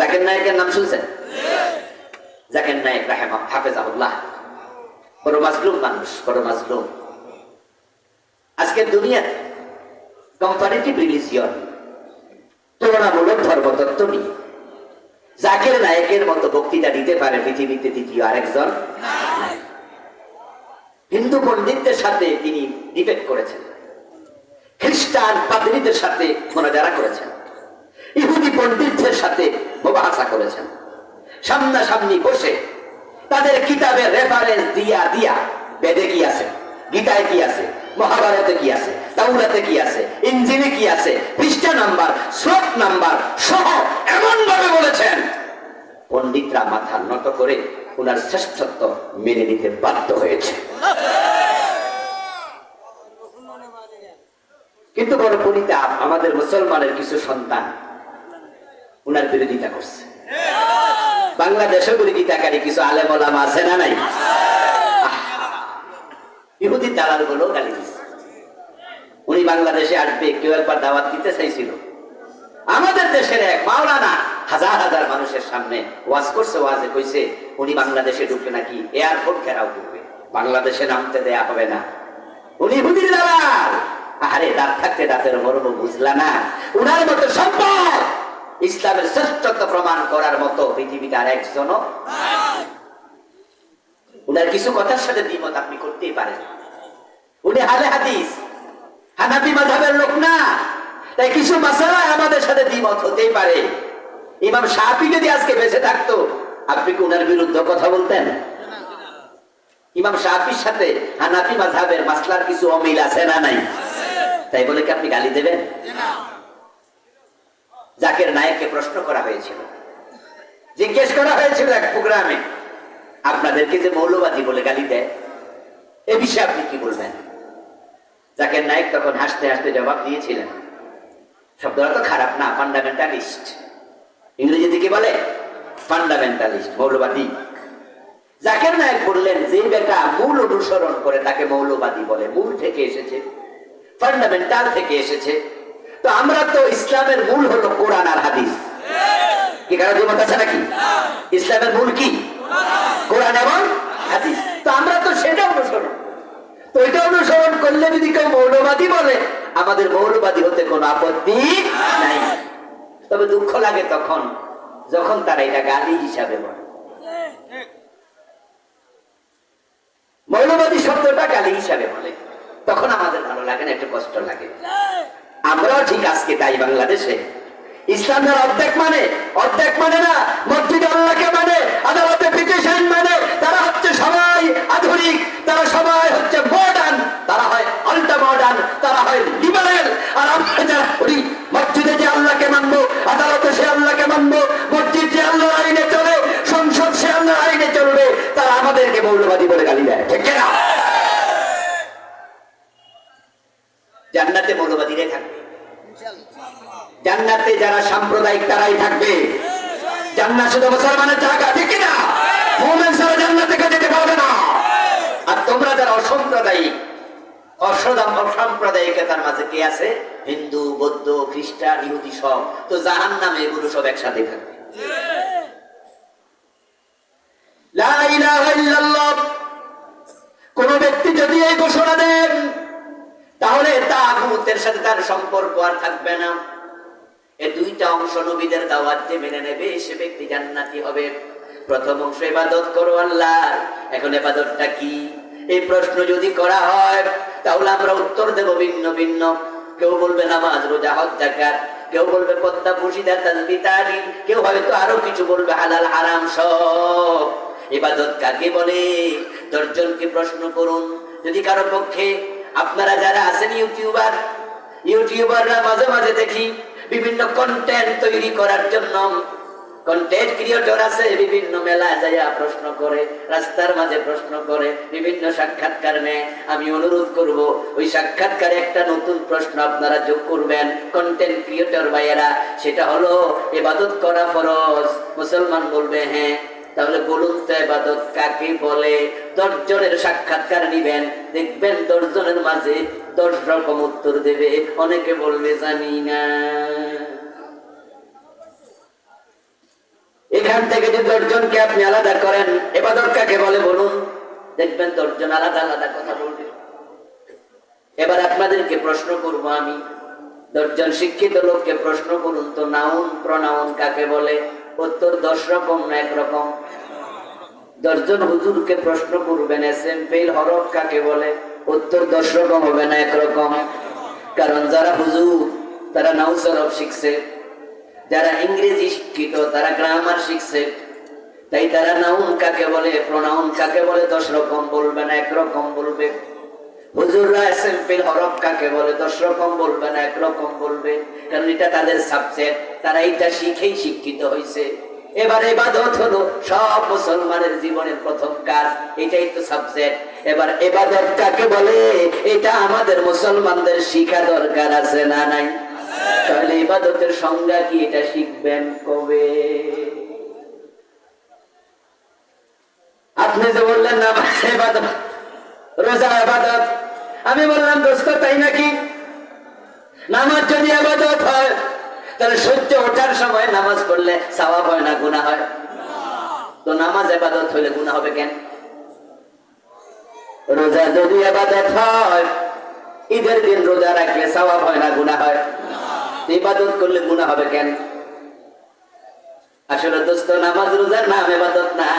জাকির নায়কের নাম শুনছেন নায়ক রাহেম হাফেজাহুল্লাহ বড় মাজলুম মানুষ বড় মাজলুম আজকের দুনিয়াতে কম্পারেটিভ রিলিজিয়ন তুলনামূলক ধর্মতত্ত্ব নিয়ে জাকির নায়কের মতো বক্তৃতা দিতে পারে পৃথিবীতে দ্বিতীয় আরেকজন হিন্দু পণ্ডিতদের সাথে তিনি ডিবেট করেছেন খ্রিস্টান পাদ্রীদের সাথে মোনাজারা করেছেন ইহুদি পণ্ডিতদের সাথে মোবাহাসা করেছেন। সামনাসামনি বসে তাদের কিতাবের রেফারেন্স দিয়া দিয়া বেদে কি আছে, গীতায় কি আছে, মহাভারতে কি আছে তাউরাতে কি আছে ইঞ্জিনে কি আছে, পৃষ্ঠা নাম্বার শ্লোক নাম্বার সহ এমন ভাবে বলেছেন। পণ্ডিতরা মাথা নত করে ওনার শ্রেষ্ঠত্ব মেনে নিতে বাধ্য হয়েছে। কিন্তু বড় পরিতাপ আমাদের মুসলমানের কিছু সন্তান উনার বিরোধিতা করছে। বাংলাদেশে বিরোধিতাকারী কিছু আলেম ওলামা আছে না নাই! ইহুদি দালালগুলো গালি উনি বাংলাদেশে আসবে, কেউ একবার দাওয়াত দিতে চাইছিল। আমাদের দেশের এক মাওলানা হাজার হাজার মানুষের সামনে ওয়াজ করছে, ওয়াজে কইছে, উনি বাংলাদেশে ঢুকবে নাকি? এয়ারপোর্ট ঘেরাও করবে। বাংলাদেশে নামতে দেয়া হবে না। উনি হুদির দালাল। আরে দাঁত থাকতে দাঁতের মর্ম বুঝলা না। উনার মতো সম্পদ ইসলামের শ্রেষ্ঠত্ব প্রমাণ করার মতো পৃথিবীতে আর একজনও উনার কিছু কথার সাথে দ্বিমত আপনি করতেই পারেন। উনি হালে হাদিস। হানাফি মাধাবের লোক না। তাই কিছু মাসালায় আমাদের সাথে দ্বিমত হতেই পারে। ইমাম সাহাবি যদি আজকে বেঁচে থাকতো, আপনি কি উনার বিরুদ্ধে কথা বলতেন? ইমাম সাহাবির সাথে হানাফি মাঝাবের মাসলার কিছু অমিল আছে না নাই? তাই বলে কি আপনি গালি দেবেন? জাকের নায়ককে প্রশ্ন করা হয়েছিল। জিজ্ঞেস করা হয়েছিল এক প্রোগ্রামে, আপনাদেরকে যে মৌলবাদী বলে গালি দেয়, এ বিষয়ে আপনি কি বলবেন? জাকের নায়ক তখন হাসতে হাসতে জবাব দিয়েছিলেন শব্দটা তো খারাপ না ফান্ডামেন্টালিস্ট ইংরেজিতে কি বলে? ফান্ডামেন্টালিস্ট মৌলবাদী। জাকের নায়ক বললেন, যে বেটা মূল অনুসরণ করে তাকে মৌলবাদী বলে, মূল থেকে এসেছে ফান্ডামেন্টাল থেকে এসেছে তো আমরা তো ইসলামের মূল হলো কোরআন আর হাদিস। নাকি? ইসলামের মূল কি? কোরআন এবং হাদিস। তো আমরা তো সেটা অনুসরণ তো এটা অনুসরণ করলে যদি কেউ মৌলবাদী বলে, আমাদের মৌলবাদী হতে কোনো আপত্তি নাই। তবে দুঃখ লাগে তখন, যখন তারা এটা গালি হিসাবে বলে। মৌলবাদী শব্দটা গালি হিসাবে বলে। তখন আমাদের ভালো লাগে না, একটু কষ্ট লাগে। আমরাও ঠিক আজকে তাই বাংলাদেশে। ইসলামের অর্ধেক মানে অর্ধেক মানে না, মসজিদ আল্লাহকে মানে আদালতে পিটিশন মানে তারা হচ্ছে সবাই আধুনিক, তারা সবাই হচ্ছে মডার্ন তারা হয় আল্টা মডার্ন তারা হয় লিবারেল আর আমরা যারা করি, মসজিদে যে আল্লাহকে মানবো, আদালতে সে আল্লাহকে মানবো, মসজিদ যে আল্লাহর আইনে চলে, সংসদ সে আল্লাহর আইনে চলবে, তারা আমাদেরকে মৌলবাদী বলে গালি দেয়। ঠিক না জান্নাতে মৌলবাদীরাই থাকবে জান্নাতে যারা সাম্প্রদায়িক তারাই থাকবে। জান্নাত শুধু মুসলমানের জায়গা, ঠিক না মুমিন ছাড়া জান্নাতে কেউ যেতে পারবে না। আর তোমরা যারা অসাম্প্রদায়িক অসদাম মাঝে কে আছে? হিন্দু, বৌদ্ধ, খ্রিস্টান, ইহুদি সব। তো জাহান এগুলো সব একসাথে থাকবে। কোন ব্যক্তি যদি এই ঘোষণা তাহলে তাগুতের সাথে তার সম্পর্ক আর থাকবে না। এই দুইটা অংশ নবীদের দাওয়াত যে মেনে নেবে, সে ব্যক্তি জান্নাতি হবে। প্রথম অংশ, ইবাদত করো আল্লাহ। এখন ইবাদতটা কি? এই প্রশ্ন যদি করা হয়, তাহলে আমরা উত্তর দেব ভিন্ন ভিন্ন। কেউ বলবে নামাজ, রোজা, হজ জাকাত কেউ বলবে পদ্মা পুশিদা তাসবিহ তাহলিল কেউ হয়তো আরও কিছু বলবে, হালাল, হারাম সব। ইবাদত কাকে বলে? দশজনকে প্রশ্ন করুন। যদি কারও পক্ষে আপনারা যারা আছেন ইউটিউবার ইউটিউবাররা মাঝে মাঝে দেখি বিভিন্ন কন্টেন্ট তৈরি করার জন্য। কন্টেন্ট ক্রিয়েটর আছে, বিভিন্ন যাইয়া প্রশ্ন করে, রাস্তার মাঝে প্রশ্ন করে, বিভিন্ন সাক্ষাৎকার নেয়। আমি অনুরোধ করব, ওই সাক্ষাৎকারে একটা নতুন প্রশ্ন আপনারা যোগ করবেন। কন্টেন্ট ক্রিয়েটর ভাইয়েরা, সেটা হলো, এবাদত করা ফরজ। মুসলমান বলবে হ্যাঁ। তাহলে বলুন তো, এবাদত কাকে বলে? দশ জনের সাক্ষাৎকার নিবেন। দেখবেন দশ জনের মাঝে দশ রকম উত্তর দেবে। অনেকে বলবে, জানি না। এখান থেকে যে দশজনকে আপনি আলাদা করেন এবাদত কাকে বলে বলুন? দেখবেন দশজন আলাদা আলাদা কথা বলবে। এবার আপনাদেরকে প্রশ্ন করব আমি। দশজন শিক্ষিত লোককে প্রশ্ন করুন তো, নাউন, প্রনাউন কাকে বলে? উত্তর দশ রকম না একরকম দশজন হুজুরকে প্রশ্ন করবেন এস এম ফেল হরফ কাকে বলে? উত্তর দশ রকম হবে না একরকম কারণ যারা হুজুর, তারা নাউস হরফ শিখছে। যারা ইংরেজি শিক্ষিত, তারা গ্রামার শিখছে। তাই তারা নাউন কাকে বলে? প্রনাউন কাকে বলে? দশ রকম বলবে না একরকম বলবে। হুজুররা এসএমপির হরফ কাকে বলে? দশ রকম বলবে না একরকম বলবে। কারণ এটা তাদের সাবজেক্ট তারা এটা শিখেই শিক্ষিত হয়েছে এবার এবাদত হলো সব মুসলমানের জীবনের প্রথম কাজ, এটাই তো সাবজেক্ট এবার এবাদত কাকে বলে? এটা আমাদের মুসলমানদের শিখা দরকার আছে না নাই? তাহলে ইবাদতের সংজ্ঞা কি? এটা শিখবেন কবে? আপনি যে বললেন না ইবাদত, রোজা আবাদত আমি বললাম, দোস্ত, তাই নাকি? নামাজ যদি আবাদত হয় তাহলে সূর্য ওঠার সময় নামাজ পড়লে সাওয়াব হয় না গুনাহ হয়? তো নামাজ আবাদত হইলে গুনাহ হবে কেন? রোজা যদি আবাদত হয়, ঈদের দিন রোজা রাখলে সাওয়াব হয় না গুনাহ হয়? ইবাদত করলে গুনাহ হবে কেন? আসলে দোস্ত, নামাজ রোজার নাম এবাদত না।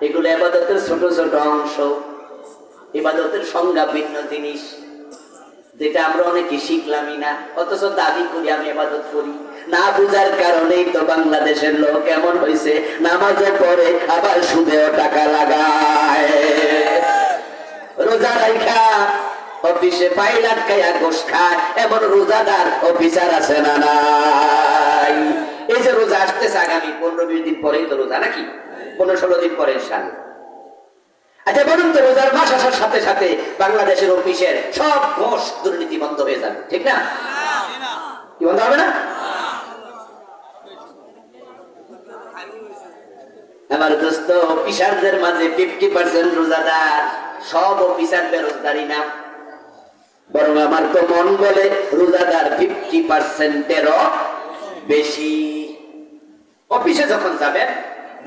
এগুলো এবাদতের ছোট ছোট অংশ। ইবাদতের সংজ্ঞা ভিন্ন জিনিস। যেটা আমরা অনেকে শিখলামই না। অথচ দাবি করি, আমি ইবাদত করি। না বুঝার কারণেই তো বাংলাদেশের লোক এমন হয়েছে নামাজের পরে আবার সুদেও টাকা লাগায়। রোজা রাইখা, অফিসে পাইল আটকাইয়া গোস খায়, এমন রোজাদার অফিসার আছে না নাই? এই যে রোজা আসতেছে আগামী পনেরো বিশ দিন পরেই তো রোজা নাকি? পনেরো ষোলো দিন পরে সামনে আচ্ছা বলুন তো, রোজার মাস আসার সাথে সাথে বাংলাদেশের অফিসের সব ঘোষ দুর্নীতি বন্ধ হয়ে যাবে, ঠিক না? কি বন্ধ হবে না? আমার দোস্ত, অফিসারদের মাঝে ফিফটি পার্সেন্ট রোজাদার, সব অফিসার বেরোজগারি না। বরং আমার তো মন বলে রোজাদার ফিফটি পার্সেন্টেরও বেশি। অফিসে যখন যাবেন,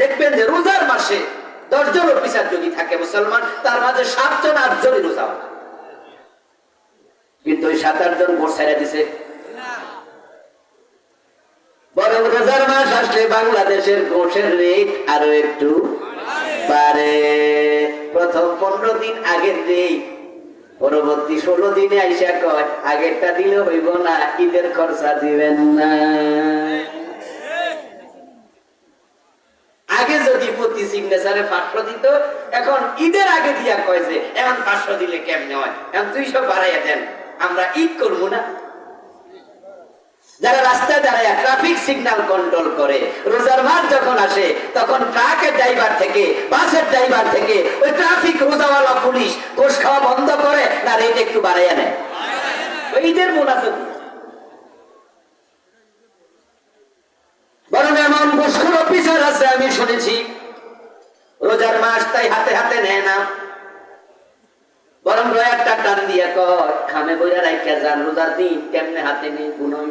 দেখবেন যে রোজার মাসে দশজন অফিসার যদি থাকে মুসলমান, তার মাঝে সাতজন, আটজনই রোজা কিন্তু ওই সাত, আটজন ভোট ছেড়ে দিছে। বরং রোজার মাস আসলে বাংলাদেশের গোষের রেট আরও একটু বাড়ে। প্রথম পনেরো দিন আগের রেট পরবর্তী ষোলো দিনে আইসা কয়, আগেরটা দিলে হইব না, ঈদের খরচা দিবেন না। আগে যদি প্রতি সিগনেচারে পাঁচশো দিত, এখন ঈদের আগে দিয়া কয় যে, এখন পাঁচশো দিলে কেমনে হয়? এখন দুইশো বাড়াইয়া দেন। আমরা ঈদ করব না। যারা রাস্তায় দাঁড়ায় ট্রাফিক সিগন্যাল কন্ট্রোল করে, রোজার মাস যখন আসে, তখন ট্রাকের ড্রাইভার থেকে, বাসের ড্রাইভার থেকে, ওই ট্রাফিক রোজাওয়ালা পুলিশ গোস খাওয়া বন্ধ করে, না রেট একটু বাড়াইয়া নেয়। ঈদের মুনাফিক মুস্কুল অফিসার আছে, আমি শুনেছি। রোজার মাস, তাই হাতে হাতে নেয় না। বরং একটা টান দিয়া কয়, খামে বইয়া রাখিয়া যান, রোজার দিন কেমনে হাতে নেই গুনই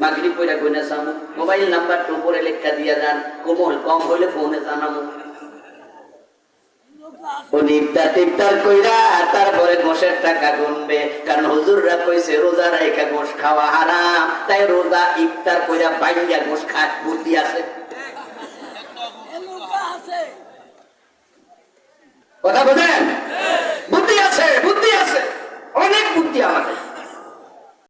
মাগরি পয়রা গইনা সামু, মোবাইল নাম্বার উপরে লেখা দিয়া যান, কোমল কম হইলে ফোনে জানামু। উনি কইরা তারপরে গোশের টাকা গুনবে, কারণ হুজুররা কইছে রোজা রাইখা গোশ খাওয়া হারাম। তাই রোজা ইফতার কইরা বাইঙ্গা গোশ খায় বুদ্ধি আছে। কথা বুঝেন? বুদ্ধি আছে বুদ্ধি আছে। অনেক বুদ্ধি আমাদের।